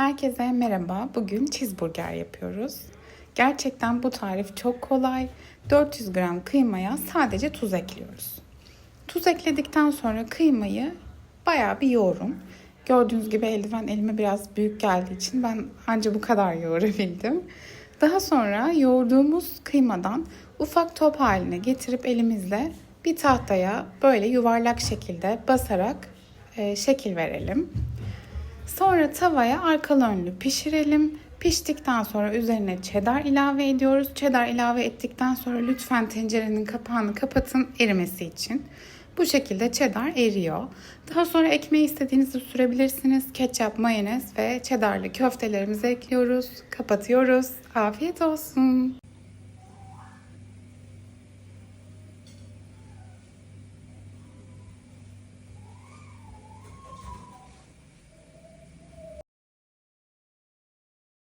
Herkese merhaba. Bugün cheeseburger yapıyoruz. Gerçekten bu tarif çok kolay. 400 gram kıymaya sadece tuz ekliyoruz. Tuz ekledikten sonra kıymayı bayağı bir yoğurun. Gördüğünüz gibi eldiven elime biraz büyük geldiği için ben anca bu kadar yoğurabildim. Daha sonra yoğurduğumuz kıymadan ufak top haline getirip elimizle bir tahtaya böyle yuvarlak şekilde basarak e, şekil verelim. Sonra tavaya arkalı önlü pişirelim. Piştikten sonra üzerine cheddar ilave ediyoruz. Cheddar ilave ettikten sonra lütfen tencerenin kapağını kapatın erimesi için. Bu şekilde cheddar eriyor. Daha sonra ekmeği istediğinizi sürebilirsiniz. Ketçap, mayonez ve cheddarlı köftelerimizi ekliyoruz. Kapatıyoruz. Afiyet olsun.